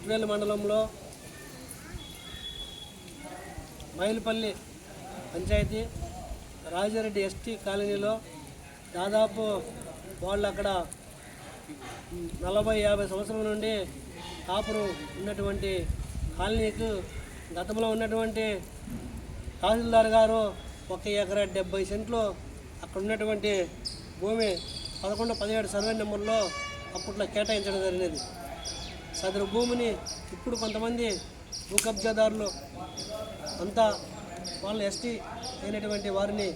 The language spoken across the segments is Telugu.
ఉప్రేలు మండలంలో మైలుపల్లి పంచాయతీ రాజారెడ్డి ఎస్టీ కాలనీలో దాదాపు వాళ్ళు అక్కడ నలభై యాభై సంవత్సరాల నుండి కాపురు ఉన్నటువంటి కాలనీకు గతంలో ఉన్నటువంటి తహసీల్దార్ గారు ఒక ఎకరా డెబ్బై సెంట్లు అక్కడ ఉన్నటువంటి భూమి పదకొండు పదిహేడు సర్వే నెంబర్లో అప్పట్లో కేటాయించడం జరిగినది. సదరు భూమిని ఇప్పుడు కొంతమంది భూ కబ్జాదారులు అంతా వాళ్ళ ఎస్టీ అయినటువంటి వారిని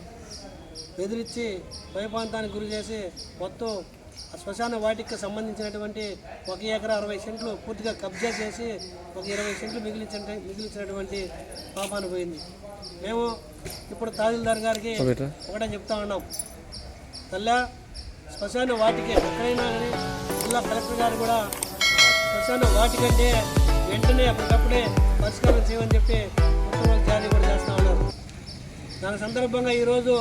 బెదిరించి భయపాంతానికి గురి చేసి మొత్తం ఆ శ్మశాన వాటికి సంబంధించినటువంటి ఒక ఎకరా అరవై సెంట్లు పూర్తిగా కబ్జా చేసి ఒక ఇరవై సెంట్లు మిగిలించిన మిగిలించినటువంటి పాపాన పోయింది. మేము ఇప్పుడు తహసీల్దార్ గారికి ఒకటే చెప్తా ఉన్నాం. తల్లా శ్మశాన వాటికి ఎక్కడైనా జిల్లా కలెక్టర్ గారు కూడా ప్రశాంత వాటికంటే వెంటనే అప్పటికప్పుడే పరిష్కారం చేయమని చెప్పి ఉత్తర్వులు జారీ కూడా చేస్తూ ఉన్నారు. దాని సందర్భంగా ఈరోజు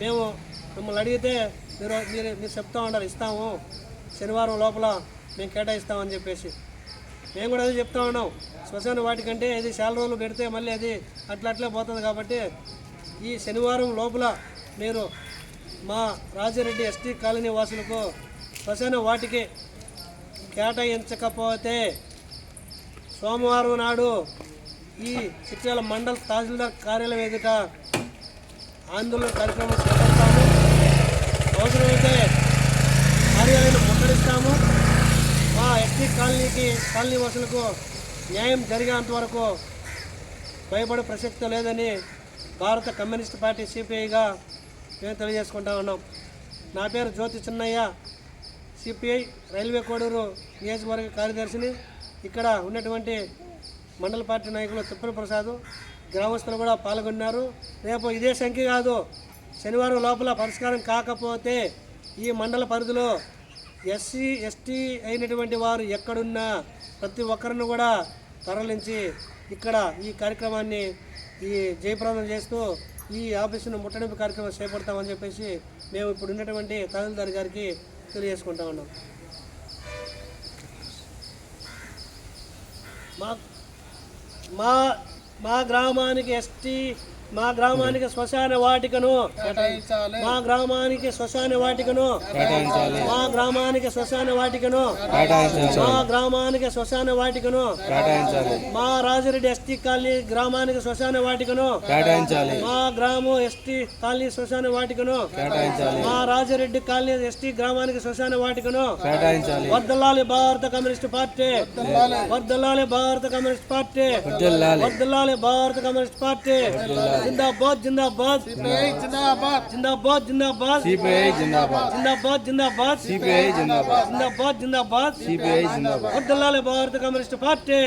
మేము మిమ్మల్ని అడిగితే మీరు మీరు మీరు చెప్తా ఉన్నారు ఇస్తాము. శనివారం లోపల మేము కేటాయిస్తామని చెప్పేసి. మేము కూడా అదే చెప్తా ఉన్నాం. శ్మశాన వాటికంటే ఇది చాలా రోజులు పెడితే మళ్ళీ అది అట్లా అట్లే పోతుంది కాబట్టి ఈ శనివారం లోపల మీరు మా రాజారెడ్డి ఎస్టీ కాలనీ వాసులకు శ్మశాన వాటికి కేటాయించకపోతే సోమవారం నాడు ఈ చిట్యాల మండల తహసీల్దార్ కార్యాలయం ఎదుట ఆందోళన కార్యక్రమం చేపడతాము. అవసరమైతే కార్యాలయం ముట్టడిస్తాము. మా ఎస్టీ కాలనీకి కాలనీ వాసులకు న్యాయం జరిగేంత వరకు భయపడే ప్రసక్తి లేదని భారత కమ్యూనిస్ట్ పార్టీ సిపిఐగా మేము తెలియజేసుకుంటా ఉన్నాం. నా పేరు జ్యోతి చిన్నయ్య. సిపిఐ రైల్వే కోడూరు నియోజకవర్గ కార్యదర్శిని ఇక్కడ ఉన్నటువంటి మండల పార్టీ నాయకులు తిప్పల ప్రసాద్ గ్రామస్తులు కూడా పాల్గొన్నారు. రేపు ఇదే సంఖ్య కాదు శనివారం లోపల పరిష్కారం కాకపోతే ఈ మండల పరిధిలో ఎస్సీ ఎస్టీ అయినటువంటి వారు ఎక్కడున్నా ప్రతి ఒక్కరిని కూడా తరలించి ఇక్కడ ఈ కార్యక్రమాన్ని ఈ జయప్రదం చేస్తూ ఈ ఆఫీసును ముట్టడింపు కార్యక్రమం చేపడతామని చెప్పేసి మేము ఇప్పుడు ఉన్నటువంటి తహసీల్దార్ గారికి తెలియజేసుకుంటా ఉన్నాం. మా మా మా గ్రామానికి ఎస్టీ మా గ్రామానికి శ్మశాన వాటికను మా గ్రామానికి శ్మశాన వాటికను మా గ్రామానికి శ్మశాన వాటికను మా గ్రామానికి శ్మశాన వాటికను మా రాజరెడ్డి ఎస్టీ కాలనీ గ్రామానికి శ్మశాన వాటికను మా గ్రామం ఎస్టీ కాలనీ శ్మశాన వాటికను మా రాజరెడ్డి కాలనీ ఎస్టీ గ్రామానికి శ్మశాన వాటికను వర్దల్లాలి భారత కమ్యూనిస్ట్ పార్టీ. వర్దల్లాలి భారత కమ్యూనిస్ట్ పార్టీ. వర్దల్లాలి భారత కమ్యూనిస్ట్ పార్టీ. జిందాబాద్ జిందాబాద్ జిందాబాద్. జిందాబాద్. జిందాబాద్ సిపిఐ జిందాబాద్. జిందాబాద్ జిందాబాద్. సిపిఐ జిందాబాద్. జిందాబాద్ జిందాబాద్. సిపిఐ జిందాబాద్. వర్దల్లాలి భారత కమ్యూనిస్ట్ పార్టీ.